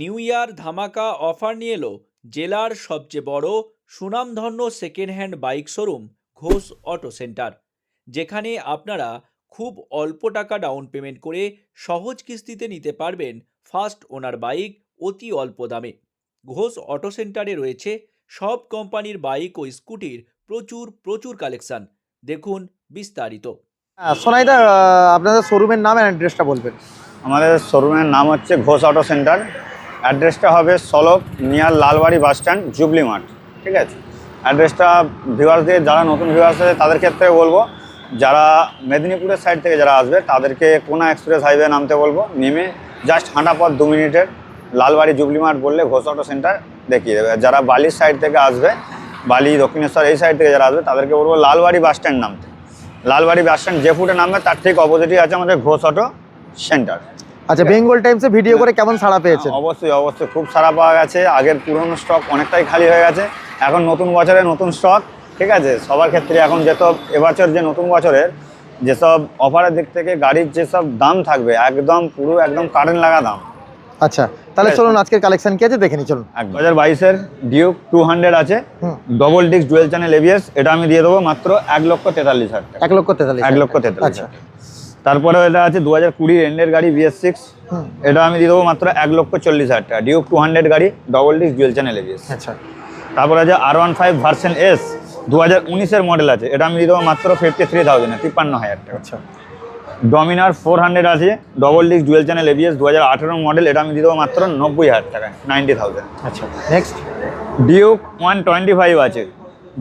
New year ধামাকা offer নিয়ে এলো জেলার সবচেয়ে বড় সুনামধন্য second hand bike showroom Ghosh auto centre যেখানে আপনারা খুব অল্প টাকা ডাউন পেমেন্ট করে সহজ কিস্তিতে নিতে পারবেন ফার্স্ট ওনার বাইক অতি অল্প দামে। ঘোষ অটো সেন্টারে রয়েছে সব কোম্পানির বাইক ও স্কুটির প্রচুর প্রচুর কালেকশন দেখুন বিস্তারিত। হ্যাঁ, সোনাইদা আপনাদের শোরুমের নাম অ্যাড্রেসটা বলবেন। আমাদের শোরুমের নাম হচ্ছে ঘোষ অটো সেন্টার। অ্যাড্রেসটা হবে solve near Lalbari bus stand, jubilee মাঠ, ঠিক আছে? অ্যাড্রেসটা ভিউয়ার্সদের যারা নতুন ভিউয়ার্স আছে, তাদের ক্ষেত্রে বলব, যারা মেদিনীপুরের সাইড থেকে যারা আসবে, তাদেরকে কোনা এক্সপ্রেস হাইওয়ে নামতে বলব, নেমে জাস্ট হাঁটা পথ দু মিনিটের লালবাড়ি জুবলি মাঠ বললে ঘোষ অটো সেন্টার দেখিয়ে দেবে। যারা বালির সাইড থেকে আসবে, বালি, দক্ষিণেশ্বর এই সাইড থেকে যারা আসবে, তাদেরকে বলব লালবাড়ি বাস স্ট্যান্ড নামতে। লালবাড়ি বাস স্ট্যান্ড যে ফুটে নামবে, তার ঠিক অপোজিটই আছে আমাদের ঘোষ অটো সেন্টার আচ্ছা বেঙ্গল টাইমসে ভিডিও করে কেমন সাড়া পেয়েছে অবশ্যই অবশ্যই খুব সারা পাওয়া গেছে। আগের পুরনো স্টক অনেকটাই খালি হয়ে গেছে। এখন নতুন বছরে নতুন স্টক ঠিক আছে? সবার ক্ষেত্রে এখন যেসব এবছর যে নতুন বছরের যেসব অফারের দিক থেকে গাড়ির যেসব দাম থাকবে একদম পুরো একদম কারেন্ট লাগা দাম। আচ্ছা তাহলে চলুন আজকের কালেকশন কি আছে দেখে নি চলুন। দু হাজার বাইশের ডিউক টু হান্ড্রেড আছে। Double disc dual channel ABS এটা আমি দিয়ে দেবো মাত্র এক লক্ষ তেতাল্লিশ হাজার টাকা। এক লক্ষ তেতাল্লিশ এক লক্ষ তেতাল্লিশ আচ্ছা। তারপরে এটা আছে দু হাজার কুড়ির এন্ডের গাড়ি বিএস সিক্স এটা আমি দিয়ে দেবো মাত্র এক লক্ষ চল্লিশ হাজার টাকা। ডিউক টু হান্ড্রেড গাড়ি double disc dual channel ABS আচ্ছা। তারপর আছে R one five version S দু হাজার উনিশের মডেল আছে। এটা আমি দিয়ে দেবো মাত্র ফিফটি থ্রি থাউজেন্ড তিপ্পান্ন হাজার টাকা। আচ্ছা। ডমিনার ফোর হান্ড্রেড আছে double disc dual channel ABS দু হাজার আঠেরো মডেল এটা আমি দিয়ে দেবো মাত্র নব্বই হাজার টাকায় নাইনটি থাউজেন্ড আচ্ছা। Next Duke one twenty five আছে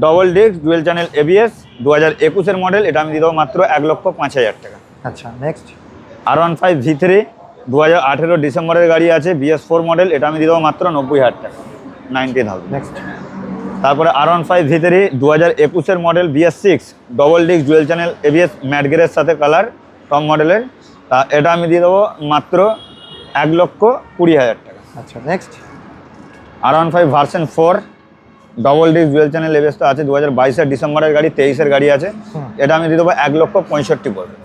double disc dual channel ABS দু হাজার একুশের মডেল এটা আমি দিয়ে দেবো মাত্র এক লক্ষ পাঁচ হাজার টাকা। আচ্ছা next R one five V three দু হাজার আঠেরো ডিসেম্বরের গাড়ি আছে বিএস ফোর মডেল এটা আমি দিয়ে দেবো মাত্র নব্বই হাজার টাকা নাইনটি থাউজেন্ড নেক্সট তারপরে আর ওয়ান ফাইভ ভিতরে দু হাজার একুশের model BS six double disc dual channel ABS ম্যাটগেরের সাথে কালার টপ মডেলের তা এটা আমি দিয়ে দেবো মাত্র এক লক্ষ কুড়ি হাজার টাকা। আচ্ছা next R one five version four double disc dual channel ABS তো আছে দু হাজার বাইশের ডিসেম্বরের গাড়ি তেইশের গাড়ি আছে। এটা আমি দিয়ে দেবো এক লক্ষ পঁয়ষট্টি পড়বে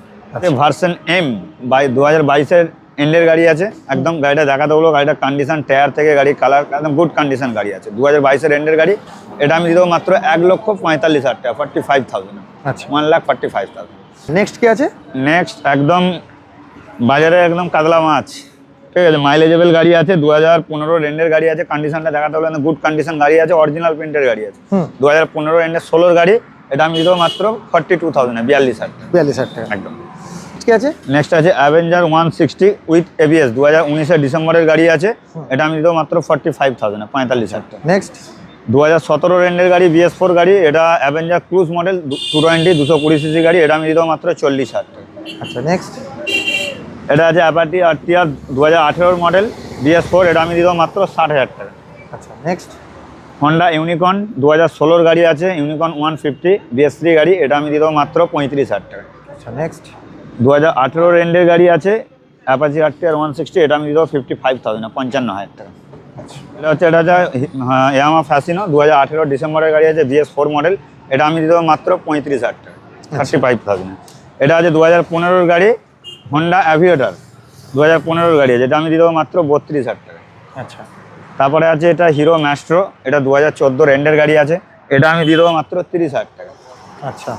ভার্সন এম বাই দু হাজার বাইশের এন্ডের গাড়ি আছে। একদম গাড়িটা দেখাতে বলব গাড়িটা কন্ডিশন টায়ার থেকে গাড়ি কালার একদম গুড কন্ডিশন গাড়ি আছে। দু হাজার বাইশের এন্ডের গাড়ি। এটা আমি দিয়ে দেবো মাত্র এক লক্ষ পঁয়তাল্লিশ হাজার টাকা ফর্টি ফাইভ থাউজেন্ড আচ্ছা। One lakh forty five thousand next কি আছে? নেক্সট একদম বাজারে একদম কাতলা মাছ। ঠিক আছে মাইলেজেবল গাড়ি আছে দু হাজার পনেরো রেন্ডের গাড়ি আছে কন্ডিশনটা দেখাতে হলে গুড কন্ডিশন গাড়ি আছে অরিজিনাল প্রিন্টের গাড়ি আছে। দু হাজার পনেরো রেন্ডের ষোলোর গাড়ি এটা আমি দেবো মাত্র ফর্টি টু থাউজেন্ড বিয়াল্লিশ হাজার বিয়াল্লিশ হাজার টাকা। একদম। কি আছে? নেক্সট আছে Avenger one sixty with ABS দু হাজার উনিশের ডিসেম্বরের গাড়ি আছে। এটা আমি দেবো মাত্র ফর্টি ফাইভ থাউজেন্ড পঁয়তাল্লিশ হাজার নেক্সট দু হাজার সতেরো রেন্ডের গাড়ি বিএস ফোর গাড়ি এটা Avenger cruise model two twenty দুশো কুড়ি সিসি গাড়ি এটা আমি দেবো মাত্র চল্লিশ হাজার আচ্ছা নেক্সট এটা আছে অ্যাপাটি আরটিআর দু হাজার আঠেরোর মডেল বিএস ফোর এটা আমি দেবো মাত্র ষাট হাজার টাকা। আচ্ছা নেক্সট হন্ডা ইউনিকর্ন দু হাজার ষোলোর গাড়ি আছে Unicorn one fifty BS three গাড়ি এটা আমি দেবো মাত্র পঁয়ত্রিশ হাজার টাকা। আচ্ছা নেক্সট দু হাজার আঠেরো রেন্ডের গাড়ি আছে অ্যাপাচি আরটিআর ওয়ান সিক্সটি এটা আমি দিয়ে দেবো ফিফটি ফাইভ থাউজেন্ড পঞ্চান্ন হাজার টাকা। আচ্ছা এটা হচ্ছে এটা হচ্ছে হ্যাঁ ইয়ামা ফ্যাসিনো দু হাজার আঠেরো ডিসেম্বরের গাড়ি আছে বিএস ফোর মডেল এটা আমি দিয়ে দেবো মাত্র পঁয়ত্রিশ হাজার টাকা থার্টি ফাইভ থাউজেন্ড এটা আছে দু হাজার পনেরোর গাড়ি হন্ডা অ্যাভিয়েটার দু হাজার পনেরোর গাড়ি আছে এটা আমি দিয়ে দেবো মাত্র বত্রিশ হাজার টাকা। আচ্ছা। তারপরে আছে এটা হিরো ম্যাস্ট্রো এটা দু হাজার চোদ্দ রেন্ডের গাড়ি আছে এটা আমি দিয়ে দেবো মাত্র তিরিশ হাজার টাকা। আচ্ছা।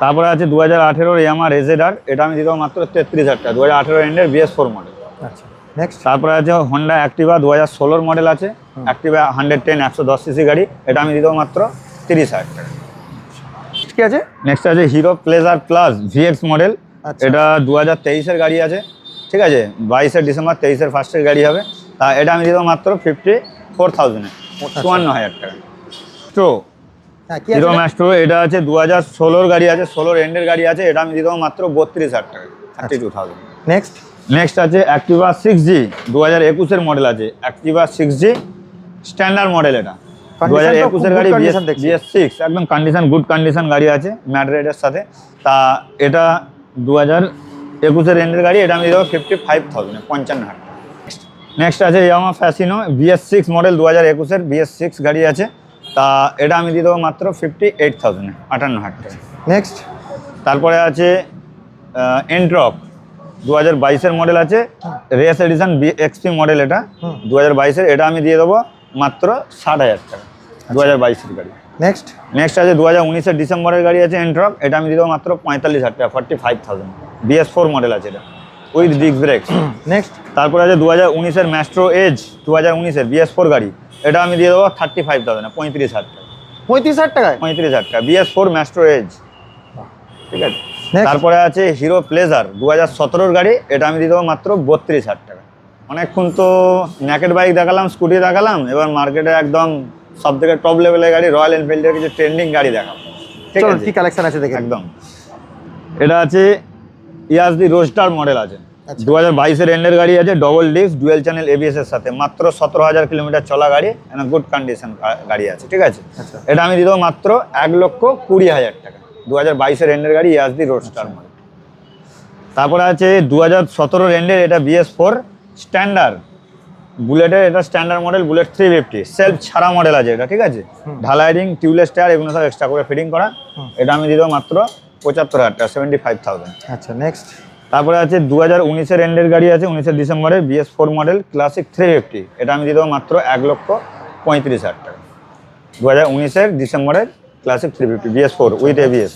তারপরে আছে দু হাজার আঠেরোর ইয়ামা রেজেডার এটা আমি দেবো মাত্র তেত্রিশ হাজার টাকা দু হাজার আঠেরো এন্ডের বিএস ফোর মডেল আচ্ছা নেক্সট তারপরে আছে হন্ডা অ্যাক্টিভা দু হাজার ষোলোর মডেল আছে অ্যাক্টিভা হান্ড্রেড টেন একশো দশ সিসি গাড়ি এটা আমি দেবো মাত্র তিরিশ হাজার টাকা। কি আছে? নেক্সট আছে Hero Pleasure plus VX model. এটা দু হাজার তেইশের গাড়ি আছে ঠিক আছে? বাইশের ডিসেম্বর তেইশের ফার্স্টের গাড়ি হবে তা এটা আমি দেবো মাত্র ফিফটি ফোর থাউজেন্ডে চুয়ান্ন হাজার টাকা। তো হিরো ম্যাস্ট্রো এটা আছে দু হাজার ষোলোর গাড়ি আছে ষোলোর এন্ডের গাড়ি আছে এটা আমি দিয়ে দেবো মাত্র বত্রিশ হাজার টাকা thirty two thousand next next আছে অ্যাক্টিভা সিক্স জি দু হাজার একুশের মডেল আছে Activa six G standard model এটা। দু হাজার একুশের গাড়ি। বিএস সিক্স একদম কন্ডিশন গুড কন্ডিশন গাড়ি আছে ম্যাট রেডের সাথে। তা এটা দু হাজার একুশের এন্ডের গাড়ি এটা আমি দেবো ফিফটি ফাইভ থাউজেন্ড পঞ্চান্ন হাজার নেক্সট আছে Yamaha Fascino BS six model দু হাজার একুশের বিএস সিক্স গাড়ি আছে। তা এটা আমি দিয়ে দেবো মাত্র ফিফটি এইট থাউজেন্ড আটান্ন হাজার টাকা। নেক্সট তারপরে আছে এন্ট্রক দু হাজার বাইশের মডেল আছে race edition B XP model এটা দু হাজার বাইশের এটা আমি দিয়ে দেবো মাত্র ষাট হাজার টাকা দু হাজার বাইশের গাড়ি। নেক্সট নেক্সট আছে দু হাজার উনিশের ডিসেম্বরের গাড়ি আছে এন্ট্রক এটা আমি দিয়ে দেবো মাত্র পঁয়তাল্লিশ হাজার টাকা forty five thousand BS four model আছে এটা। উইথ ডিস্ক ব্রেক নেক্সট তারপরে আছে দু হাজার উনিশের ম্যাস্ট্রো এজ দু হাজার উনিশের বিএস ফোর গাড়ি। এটা আমি দিয়ে দেবো থার্টি ফাইভ থাউজেন্ড পঁয়ত্রিশ হাজার টাকা। পঁয়ত্রিশ হাজার টাকায়? পঁয়ত্রিশ হাজার টাকা বিএস ফোর ম্যাস্ট্রো এজ। ঠিক আছে? তারপরে আছে হিরো প্লেজার দু হাজার সতেরোর গাড়ি এটা আমি দিয়ে দেবো মাত্র বত্রিশ হাজার টাকা। অনেকক্ষণ তো ন্যাকেট বাইক দেখালাম স্কুটি দেখালাম এবার মার্কেটে একদম সব থেকে টপ লেভেলের গাড়ি রয়্যাল এনফিল্ডের কিছু ট্রেন্ডিং গাড়ি দেখাবো। ঠিক আছে? কি কালেকশন আছে দেখে একদম। এটা আছে ইয়াসদি রোস্টার মডেল আছে। আচ্ছা। দু হাজার বাইশের এন্ডের গাড়ি আছে double disc dual channel ABS এর সাথে। মাত্র সতেরো হাজার কিলোমিটার চলা গাড়ি গুড কন্ডিশন গাড়ি আছে ঠিক আছে? আচ্ছা। এটা আমি দেবো মাত্র এক লক্ষ কুড়ি হাজার টাকা। দু হাজার বাইশের এন্ডের গাড়ি ইয়াসদি রোডস্টার আচ্ছা। মডেল। তারপরে আছে দু হাজার সতেরোর এন্ডের এটা বিএস ফোর স্ট্যান্ডার্ড বুলেটের এটা standard model bullet three fifty self ছাড়া মডেল আছে এটা ঠিক আছে? ঢালাই রিং টিউবলেস টায়ার এগুলো সব এক্সট্রা করে ফিটিং করা। এটা আমি দেবো মাত্র পঁচাত্তর হাজার টাকা সেভেন্টি ফাইভ থাউজেন্ড আচ্ছা নেক্সট তারপরে আছে দু হাজার উনিশের এন্ডের গাড়ি আছে উনিশের ডিসেম্বরে BS four model classic three fifty এটা আমি দিয়ে দেবো মাত্র এক লক্ষ পঁয়ত্রিশ হাজার টাকা। দু হাজার উনিশের ডিসেম্বরের classic three fifty BS four with ABS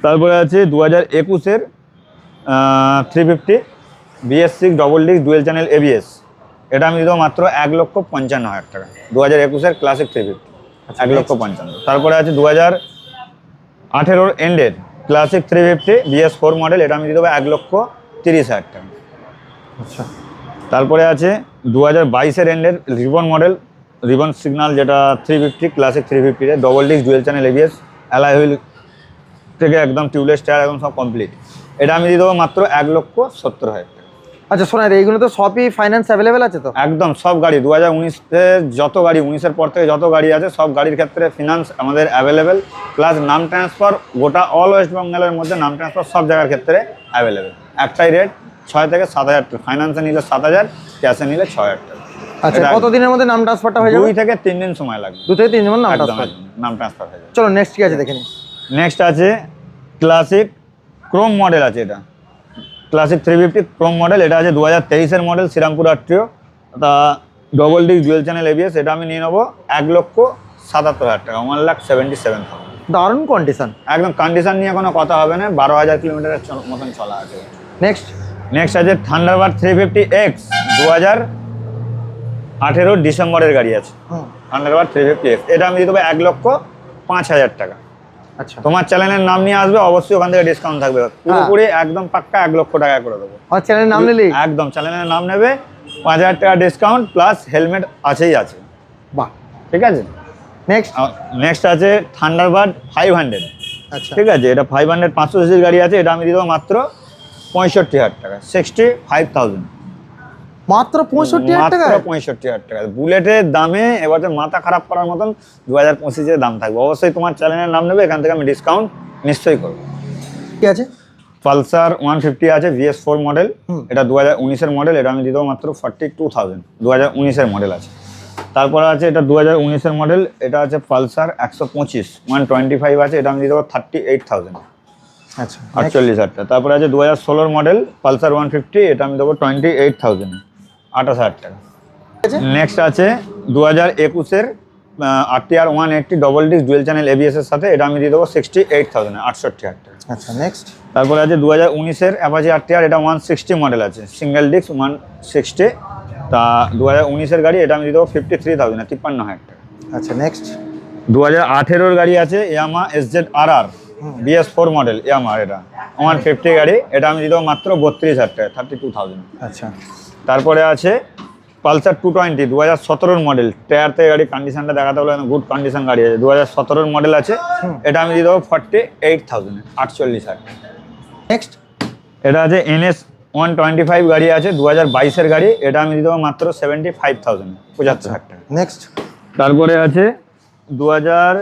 তারপরে আছে দু হাজার একুশের three fifty BS six double disc dual channel ABS এটা আমি দিয়ে দেবো মাত্র এক লক্ষ পঞ্চান্ন হাজার টাকা। দু হাজার একুশের ক্লাসিক থ্রি ফিফটি এক লক্ষ পঞ্চান্ন। তারপরে আছে দু হাজার আঠেরোর এন্ডের classic three fifty BS four model এটা আমি দিয়ে দেবো এক লক্ষ তিরিশ হাজার টাকা। আচ্ছা। তারপরে আছে দু হাজার বাইশের এন্ডের রিবন মডেল রিবন সিগনাল যেটা three fifty classic three ফিফটিতে double disc dual channel ABS alloy wheel থেকে একদম টিউবলেস টায়ার একদম সব কমপ্লিট এটা আমি দিয়ে দেবো মাত্র এক লক্ষ সত্তর হাজার। আচ্ছা শোনা এইগুলো তো সবই ফাইন্যান্স অ্যাভেলেবেল আছে তো? একদম সব গাড়ি দু হাজার উনিশের যত গাড়ি উনিশের পর থেকে যত গাড়ি আছে সব গাড়ির ক্ষেত্রে ফিনান্স আমাদের অ্যাভেলেবেল প্লাস নাম ট্রান্সফার গোটা অল ওয়েস্ট বেঙ্গলের মধ্যে নাম ট্রান্সফার সব জায়গার ক্ষেত্রে অ্যাভেলেবেল একটাই রেট ছয় থেকে সাত হাজার টাকা। ফাইন্যান্সে নিলে সাত হাজার ক্যাশে নিলে ছয় হাজার টাকা। আচ্ছা এটা কত দিনের মধ্যে নাম ট্রান্সফারটা হয়ে যাবে? দুই থেকে তিন দিন সময় লাগবে। দু থেকে তিন দিন নাম ট্রান্সফার নাম ট্রান্সফার হয়ে যাবে। চলো নেক্সট কি আছে দেখে নিই। নেক্সট আছে ক্লাসিক ক্রোম মডেল আছে এটা। Classic three fifty chrome model এটা আছে দু হাজার তেইশের মডেল শ্রীরামপুর আট্রিও তা double disc dual channel ABS এটা আমি নিয়ে নেব এক লক্ষ সাতাত্তর হাজার টাকা one lakh seventy seven thousand দারুণ কন্ডিশন একদম কন্ডিশন নিয়ে কোনো কথা হবে না বারো হাজার কিলোমিটারের মতন চলা আছে। নেক্সট নেক্সট আছে থান্ডারবার্ড থ্রি ফিফটি এক্স দু হাজার আঠেরো ডিসেম্বরের গাড়ি আছে। হুম। থান্ডারবার্ড থ্রি ফিফটি এক্স এটা আমি দিয়ে দেবো এক লক্ষ পাঁচ হাজার টাকা। আচ্ছা। তোমার চ্যানেলের নাম নিয়ে আসবে অবশ্যই ওখান থেকে ডিসকাউন্ট থাকবে। পুরোপুরি একদম পাক্কা এক লক্ষ টাকা করে দেবো। আমার চ্যানেলের নাম নিলি? একদম চ্যানেলের নাম নেবে পাঁচ হাজার টাকা ডিসকাউন্ট প্লাস হেলমেট আছেই আছে। বাহ। ঠিক আছে? নেক্সট নেক্সট আছে থান্ডারবার্ড ফাইভ হান্ড্রেড আচ্ছা। ঠিক আছে এটা ফাইভ হান্ড্রেড পাঁচশো সিসির গাড়ি আছে এটা আমি দিয়ে দেবো মাত্র পঁয়ষট্টি হাজার টাকা সিক্সটি ফাইভ থাউজেন্ড মাত্র পঁয়ষট্টি হাজার টাকা পঁয়ষট্টি হাজার টাকা বুলেটের দামে এবার মাথা খারাপ করার মতন দু হাজার পঁচিশের দাম থাকবে। অবশ্যই তোমার চ্যানেলের নাম নেবে এখান থেকে আমি ডিসকাউন্ট নিশ্চয়ই করব। কি আছে? পালসার ওয়ান ফিফটি আছে ভিএস ফোর মডেল এটা দু হাজার উনিশের মডেল এটা আমি দেবো মাত্র ফর্টি টু থাউজেন্ড দু হাজার উনিশের মডেল আছে। তারপরে আছে এটা দু হাজার উনিশের মডেল এটা আছে পালসার একশো পঁচিশ। ওয়ান টোয়েন্টি ফাইভ আছে এটা আমি দিয়ে দেবো থার্টি এইট থাউজেন্ড আচ্ছা। আটচল্লিশ হাজার টাকা। তারপরে আছে দু হাজার ষোলোর মডেল পালসার ওয়ান ফিফটি এটা আমি দেবো টোয়েন্টি এইট থাউজেন্ড আঠাশ হাজার টাকা। নেক্সট আছে? দু হাজার একুশের RTR one eighty double disc dual channel ABS এর সাথে এটা আমি দিয়ে দেবো সিক্সটি এইট থাউজেন্ড আটষট্টি হাজার টাকা। আচ্ছা নেক্সট তারপরে আছে দু হাজার উনিশের অ্যাপাচি আরটিআর এটা ওয়ান সিক্সটি মডেল আছে সিঙ্গেল ডিস্ক ওয়ান সিক্সটি তা দু হাজার উনিশের গাড়ি এটা আমি দিয়ে দেবো ফিফটি থ্রি থাউজেন্ড তিপ্পান্ন হাজার টাকা। আচ্ছা নেক্সট দু হাজার আঠেরোর গাড়ি আছে Yamaha S Z R R BS four model ইয়ামার এটা। ওয়ান ফিফটি গাড়ি এটা আমি দিয়ে দেবো মাত্র বত্রিশ হাজার টাকা থার্টি টু থাউজেন্ড আচ্ছা। তারপরে আছে পালসার টু টোয়েন্টি দু হাজার সতেরোর মডেল টায়ার থেকে গাড়ি কন্ডিশনটা দেখাতে হলে গুড কন্ডিশন গাড়ি আছে। দু হাজার সতেরোর মডেল আছে। এটা আমি দিয়ে দেবো ফর্টি এইট থাউজেন্ড আটচল্লিশ হাজার। নেক্সট এটা আছে এনএস ওয়ান টোয়েন্টি ফাইভ গাড়ি আছে দু হাজার বাইশের গাড়ি। এটা আমি দিয়ে দেবো মাত্র সেভেন্টি ফাইভ থাউজেন্ড পঁচাত্তর হাজার টাকা। নেক্সট তারপরে আছে দু হাজার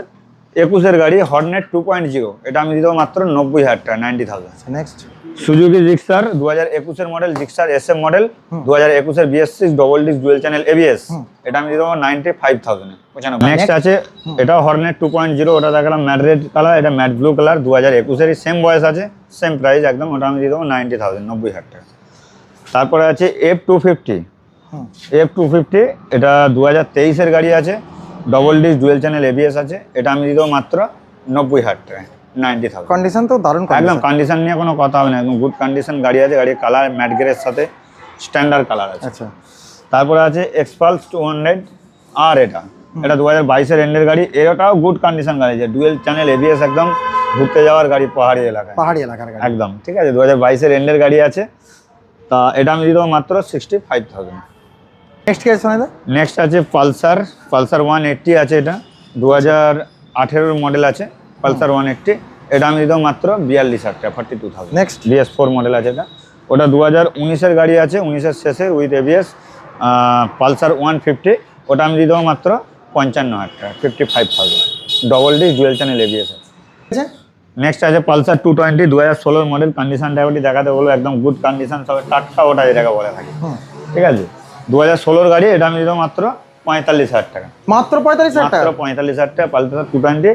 একুশের গাড়ি হর্নেট টু পয়েন্ট জিরো এটা আমি দিয়ে দেবো মাত্র নব্বই হাজার টাকা ninety thousand next Suzuki Gixxer দু হাজার একুশের model Gixxer S M model দু হাজার একুশের BS six double disc dual channel ABS এটা আমি দিয়ে দেবো নাইনটি ফাইভ থাউজেন্ডে নেক্সট আছে এটাও হর্নেট টু পয়েন্ট জিরো ওটা দেখালাম ম্যাট রেড কালার এটা ম্যাট ব্লু কালার দু হাজার একুশেরই সেম বয়স আছে সেম প্রাইস একদম ওটা আমি দিয়ে দেবো নাইনটি থাউজেন্ড নব্বই হাজার টাকা। তারপরে আছে F two fifty F two fifty এটা দু হাজার তেইশের গাড়ি আছে double disc dual channel ABS আছে এটা আমি দিয়ে দেবো মাত্র নব্বই হাজার টাকা নাইনটি থাউজেন্ড কন্ডিশন তো দারুণ একদম কন্ডিশন নিয়ে কোনো কথা হবে না একদম গুড কন্ডিশন গাড়ি আছে গাড়ির কালার ম্যাট গ্রের সাথে স্ট্যান্ডার্ড কালার আছে। আচ্ছা। তারপরে আছে এক্সপালস টু হান্ড্রেড আর এটা। এটা দু হাজার বাইশের এন্ডের গাড়ি এটাও গুড কন্ডিশন গাড়ি আছে ডুয়েল চ্যানেল এবিএস একদম ঘুরতে যাওয়ার গাড়ি পাহাড়ি এলাকায়। পাহাড়ি এলাকার গাড়ি। একদম ঠিক আছে দু হাজার বাইশের এন্ডের গাড়ি আছে। তা এটা আমি দিয়ে দেবো মাত্র সিক্সটি ফাইভ থাউজেন্ড নেক্সট কি আছে নেক্সট আছে পালসার পালসার ওয়ান এইট্টি আছে এটা। দু হাজার আঠেরোর মডেল আছে। Pulsar one eighty. এটা আমি দেবো মাত্র বিয়াল্লিশ হাজার টাকা forty two thousand next BS four model আছে এটা। ওটা দু হাজার উনিশের গাড়ি আছে উনিশের শেষের with ABS Pulsar one fifty. ওটা আমি দিয়ে দেবো মাত্র পঞ্চান্ন হাজার টাকা fifty five thousand double D dual channel ABS আছে। নেক্সট আছে পালসার টু টোয়েন্টি দু হাজার ষোলোর মডেল কন্ডিশন ড্রাইভারটি দেখাতে বলব একদম গুড কন্ডিশন সব টাটকা ওটা যেটাকে বলে থাকে। ঠিক আছে? দু হাজার ষোলোর গাড়ি এটা আমি দিয়ে দেবো মাত্র পঁয়তাল্লিশ হাজার টাকা। মাত্র পঁয়তাল্লিশ হাজার টাকা? পঁয়তাল্লিশ হাজার টাকা Pulsar two twenty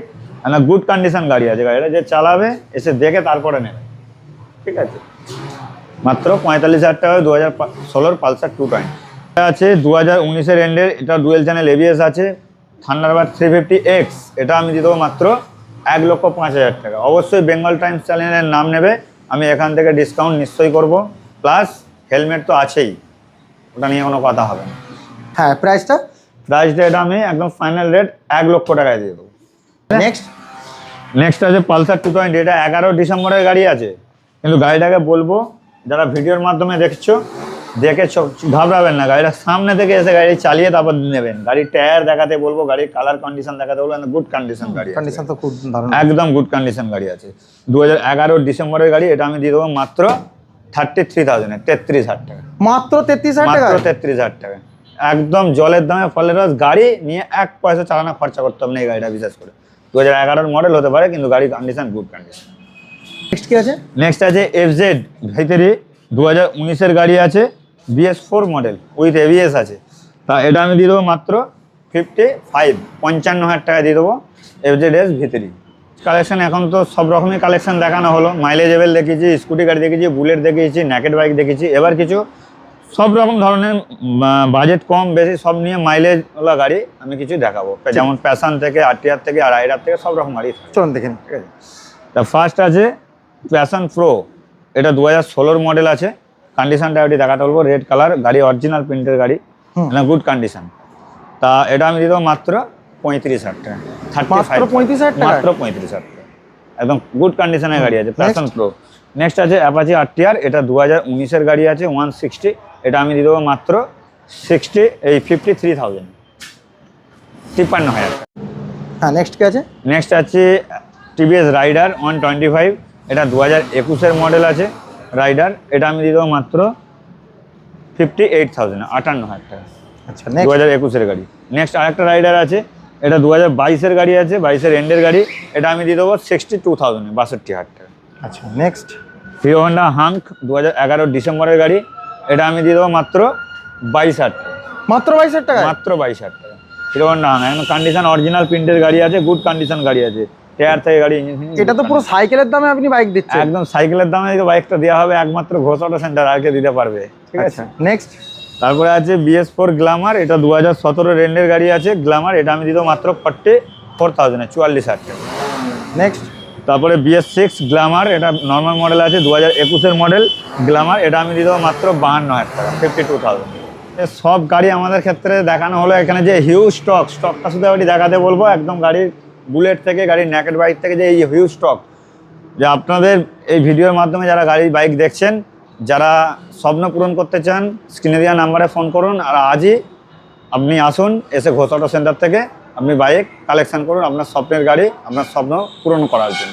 good condition গাড়ি আছে গাড়িটা যে চালাবে এসে দেখে তারপরে নেবে। ঠিক আছে? মাত্র পঁয়তাল্লিশ হাজার টাকা দু হাজার ষোলোর পালসার টু টোয়েন্টি আছে দু হাজার উনিশের এন্ডের এটা ডুয়েল চ্যানেল এবিএস আছে। থান্ডারবার্ড থ্রি ফিফটি এক্স এটা আমি দিয়ে দেবো মাত্র এক লক্ষ পাঁচ হাজার টাকা। অবশ্যই বেঙ্গল টাইমস চ্যানেলের নাম নেবে আমি এখান থেকে ডিসকাউন্ট নিশ্চয়ই করব। প্লাস হেলমেট তো আছেই ওটা নিয়ে কোনো কথা হবে না। হ্যাঁ প্রাইসটা প্রাইস এটা আমি একদম ফাইনাল রেট এক লক্ষ টাকায় দিয়ে দেবো। নেক্সট নেক্সট আছে পালসার টু টোয়েন্টি এটা এগারো ডিসেম্বরের গাড়ি আছে। কিন্তু গাড়িটাকে বলব যারা ভিডিওর মাধ্যমে দেখছ দেখে ঘাবড়াবেন না। গাড়িটা সামনে থেকে এসে গাড়ি চালিয়ে তারপর নেবেন। গাড়ির টায়ার দেখাতে বলব গাড়ির কালার কন্ডিশন দেখাতে বলব গুড কন্ডিশন গাড়ি কন্ডিশন তো খুব একদম গুড কন্ডিশন গাড়ি আছে। দু হাজার এগারো ডিসেম্বরের গাড়ি এটা আমি দিয়ে দেবো মাত্র থার্টি থ্রি থাউজেন্ডে তেত্রিশ হাজার টাকা। মাত্র তেত্রিশ হাজার টাকা? মাত্র তেত্রিশ হাজার টাকা। একদম জলের দামে রস গাড়ি নিয়ে এক পয়সা চালানো খরচা করতে হবে না এই গাড়িটা বিশেষ করে। দু হাজার এগারোর মডেল হতে পারে কিন্তু গাড়ির কন্ডিশন গুড কন্ডিশন নেক্সট কি আছে? নেক্সট আছে এফ জেড ভিতরে দু হাজার উনিশের গাড়ি আছে BS four model with ABS আছে। তা এটা আমি দিয়ে দেবো মাত্র ফিফটি ফাইভ পঞ্চান্ন হাজার টাকা দিয়ে দেবো এফ জেড এস ভিতরি। কালেকশন এখন তো সব রকমই কালেকশন দেখানো হলো। মাইলেজেবল দেখেছি স্কুটি গাড়ি দেখেছি বুলেট দেখেছি ন্যাকেট বাইক দেখেছি এবার কিছু সব রকম ধরনের বাজেট কম বেশি সব নিয়ে মাইলেজ ওলা গাড়ি আমি কিছু দেখাবো। যেমন প্যাশন থেকে আরটিআর থেকে আর রাইডার থেকে সব রকম গাড়ি। চলুন দেখেন ঠিক আছে? তা ফার্স্ট আছে প্যাশন প্রো এটা দু হাজার ষোলোর মডেল আছে। কন্ডিশনটা ওটি দেখাতে বলব। রেড কালার গাড়ি অরিজিনাল প্রিন্টের গাড়ি। মানে গুড কন্ডিশন তা এটা আমি দিয়ে দেবো মাত্র পঁয়ত্রিশ হাজার টাকা। মাত্র 35,000 টাকা? মাত্র পঁয়ত্রিশ হাজার একদম গুড কন্ডিশনের গাড়ি আছে প্যাশন প্রো নেক্সট আছে অ্যাপাচি আরটিআর এটা দু হাজার উনিশের গাড়ি আছে ওয়ান সিক্সটি এটা আমি দিয়ে দেবো মাত্র সিক্সটি এই ফিফটি থ্রি থাউজেন্ড তিপ্পান্ন হাজার। হ্যাঁ নেক্সট কি আছে? নেক্সট আছে TVS Raider one twenty five এটা দু হাজার একুশের মডেল আছে রাইডার এটা আমি দিয়ে দেবো মাত্র ফিফটি এইট থাউজেন্ড আটান্ন হাজার টাকা। আচ্ছা দু হাজার একুশের গাড়ি। নেক্সট আরেকটা রাইডার আছে এটা দু হাজার বাইশের গাড়ি আছে বাইশের এন্ডের গাড়ি। এটা আমি দিয়ে দেবো সিক্সটি টু থাউজেন্ড বাষট্টি হাজার টাকা। আচ্ছা নেক্সট হিরো হন্ডা হাঙ্ক দু হাজার এগারো ডিসেম্বরের গাড়ি। এটা আমি দিয়ে দেবো মাত্র বাইশ হাজার টাকা। মাত্র বাইশ হাজার টাকা মাত্র বাইশ হাজার টাকা। হিরো না এখন কন্ডিশন অরিজিনাল প্রিন্টের গাড়ি আছে গুড কন্ডিশন গাড়ি আছে। টায়ার থেকে গাড়ি ইঞ্জিন এটা তো পুরো সাইকেলের দামে আপনি বাইক দিচ্ছেন। একদম সাইকেলের দামে বাইকটা দেওয়া হবে একমাত্র ঘোষ অটো সেন্টার আর কে দিতে পারবে। ঠিক আছে আচ্ছা। নেক্সট তারপরে আছে বিএস ফোর গ্লামার এটা দু হাজার সতেরো রেন্ডের গাড়ি আছে গ্লামার এটা আমি দিত মাত্র ফর্টি ফোর থাউজেন্ডে চুয়াল্লিশ হাজার টাকা। নেক্সট তারপরে বিএস সিক্স গ্লামার এটা নর্মাল মডেল আছে দু হাজার একুশের মডেল গ্লামার এটা আমি দিয়ে মাত্র বাহান্ন হাজার টাকা ফিফটি টু থাউজেন্ড সব গাড়ি আমাদের ক্ষেত্রে দেখানো হলো, এখানে যে হিউজ স্টক স্টকটা শুধু আমি দেখাতে বলব, একদম গাড়ির বুলেট থেকে, গাড়ির ন্যাকেট বাইক থেকে যে এই হিউজ স্টক যে আপনাদের এই ভিডিওর মাধ্যমে যারা গাড়ি বাইক দেখছেন, যারা স্বপ্ন পূরণ করতে চান স্ক্রিনে দেওয়া নাম্বারে ফোন করুন, আর আজই আপনি আসুন, এসে ঘোষ অটো সেন্টার থেকে আপনি বাইক কালেকশন করুন, আপনার স্বপ্নের গাড়ি, আপনার স্বপ্ন পূরণ করার জন্য।